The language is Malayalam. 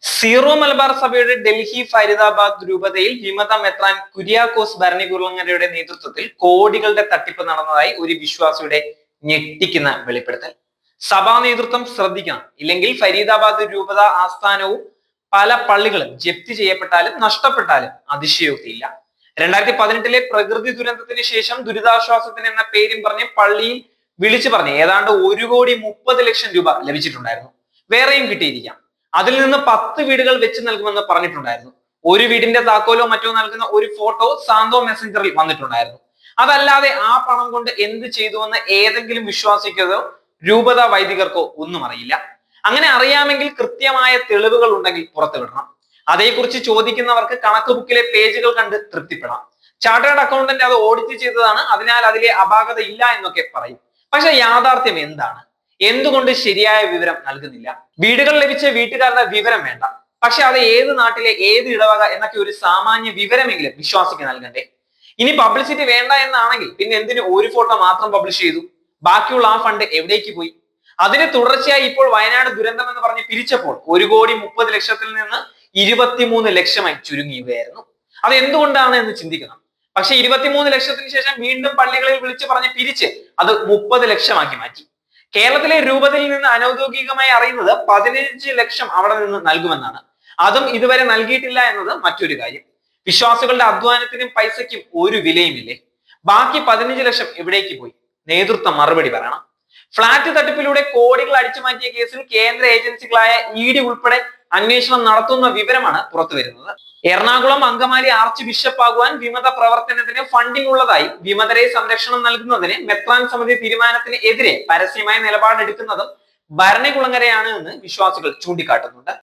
സീറോ മലബാർ സഭയുടെ ഡൽഹി ഫരീദാബാദ് രൂപതയിൽ വിമത മെത്രാൻ കുര്യാക്കോസ് ഭരണികുളങ്ങരയുടെ നേതൃത്വത്തിൽ കോടികളുടെ തട്ടിപ്പ് നടന്നതായി ഒരു വിശ്വാസിയുടെ ഞെട്ടിക്കുന്ന വെളിപ്പെടുത്തൽ. സഭാ നേതൃത്വം ശ്രദ്ധിക്കണം. ഇല്ലെങ്കിൽ ഫരീദാബാദ് രൂപത ആസ്ഥാനവും പല പള്ളികളും ജപ്തി ചെയ്യപ്പെട്ടാലും നഷ്ടപ്പെട്ടാലും അതിശയോക്തിയില്ല. രണ്ടായിരത്തി പതിനെട്ടിലെ പ്രകൃതി ദുരന്തത്തിന് ശേഷം ദുരിതാശ്വാസത്തിന് എന്ന പേരും പറഞ്ഞ് പള്ളിയിൽ വിളിച്ചു പറഞ്ഞ് ഏതാണ്ട് ഒരു കോടി മുപ്പത് ലക്ഷം രൂപ ലഭിച്ചിട്ടുണ്ടായിരുന്നു. വേറെയും കിട്ടിയിരിക്കാം. അതിൽ നിന്ന് പത്ത് വീടുകൾ വെച്ച് നൽകുമെന്ന് പറഞ്ഞിട്ടുണ്ടായിരുന്നു. ഒരു വീടിന്റെ താക്കോലോ മറ്റോ നൽകുന്ന ഒരു ഫോട്ടോ സാന്തോ മെസ്സഞ്ചറിൽ വന്നിട്ടുണ്ടായിരുന്നു. അതല്ലാതെ ആ പണം കൊണ്ട് എന്ത് ചെയ്തുവെന്ന് ഏതെങ്കിലും വിശ്വാസിക്കതോ രൂപത വൈദികർക്കോ ഒന്നും അറിയില്ല. അങ്ങനെ അറിയാമെങ്കിൽ കൃത്യമായ തെളിവുകൾ ഉണ്ടെങ്കിൽ പുറത്തുവിടണം. അതേക്കുറിച്ച് ചോദിക്കുന്നവർക്ക് കണക്ക് ബുക്കിലെ പേജുകൾ കണ്ട് തൃപ്തിപ്പെടാം. ചാർട്ടേഡ് അക്കൗണ്ടന്റ് അത് ഓഡിറ്റ് ചെയ്തതാണ് അതിനാൽ അതിലെ അപാകത ഇല്ല എന്നൊക്കെ പറയും. പക്ഷെ യാഥാർത്ഥ്യം എന്താണ്? എന്തുകൊണ്ട് ശരിയായ വിവരം നൽകുന്നില്ല? വീടുകൾ ലഭിച്ച വീട്ടുകാരുടെ വിവരം വേണ്ട. പക്ഷെ അത് ഏത് നാട്ടിലെ ഏത് ഇടവക എന്നൊക്കെ ഒരു സാമാന്യ വിവരമെങ്കിലും വിശ്വാസിക്ക് നൽകണ്ടേ? ഇനി പബ്ലിസിറ്റി വേണ്ട എന്നാണെങ്കിൽ പിന്നെ എന്തിന് ഒരു ഫോട്ടോ മാത്രം പബ്ലിഷ് ചെയ്തു? ബാക്കിയുള്ള ആ ഫണ്ട് എവിടേക്ക് പോയി? അതിന് തുടർച്ചയായി ഇപ്പോൾ വയനാട് ദുരന്തം എന്ന് പറഞ്ഞ് പിരിച്ചപ്പോൾ ഒരു കോടി മുപ്പത് ലക്ഷത്തിൽ നിന്ന് ഇരുപത്തിമൂന്ന് ലക്ഷമായി ചുരുങ്ങിയുകയായിരുന്നു അത് എന്തുകൊണ്ടാണ് എന്ന് ചിന്തിക്കണം. പക്ഷെ ഇരുപത്തിമൂന്ന് ലക്ഷത്തിന് ശേഷം വീണ്ടും പള്ളികളിൽ വിളിച്ചു പറഞ്ഞ് പിരിച്ച് അത് മുപ്പത് ലക്ഷമാക്കി മാറ്റി. കേരളത്തിലെ രൂപത്തിൽ നിന്ന് അനൗദ്യോഗികമായി അറിയുന്നത് പതിനഞ്ച് ലക്ഷം അവിടെ നിന്ന് നൽകുമെന്നാണ്. അതും ഇതുവരെ നൽകിയിട്ടില്ല എന്നത് മറ്റൊരു കാര്യം. വിശ്വാസികളുടെ അധ്വാനത്തിനും പൈസയ്ക്കും ഒരു വിലയുമില്ലേ? ബാക്കി പതിനഞ്ച് ലക്ഷം എവിടേക്ക് പോയി? നേതൃത്വം മറുപടി പറയണം. ഫ്ളാറ്റ് തട്ടിപ്പിലൂടെ കോടികൾ അടിച്ചു മാറ്റിയ കേസിൽ കേന്ദ്ര ഏജൻസികളായ ഇ ഡി ഉൾപ്പെടെ അന്വേഷണം നടത്തുന്ന വിവരമാണ് പുറത്തു വരുന്നത്. എറണാകുളം അങ്കമാലി ആർച്ച് ബിഷപ്പ് ആകുവാൻ വിമത പ്രവർത്തനത്തിന് ഫണ്ടിംഗ് ഉള്ളതായി വിമതരെ സംരക്ഷണം നൽകുന്നതിന് മെത്രാൻ സമിതി തീരുമാനത്തിന് എതിരെ പരസ്യമായ നിലപാടെടുക്കുന്നതും ഭരണകുളങ്ങരയാണ് എന്ന് വിശ്വാസികൾ ചൂണ്ടിക്കാട്ടുന്നുണ്ട്.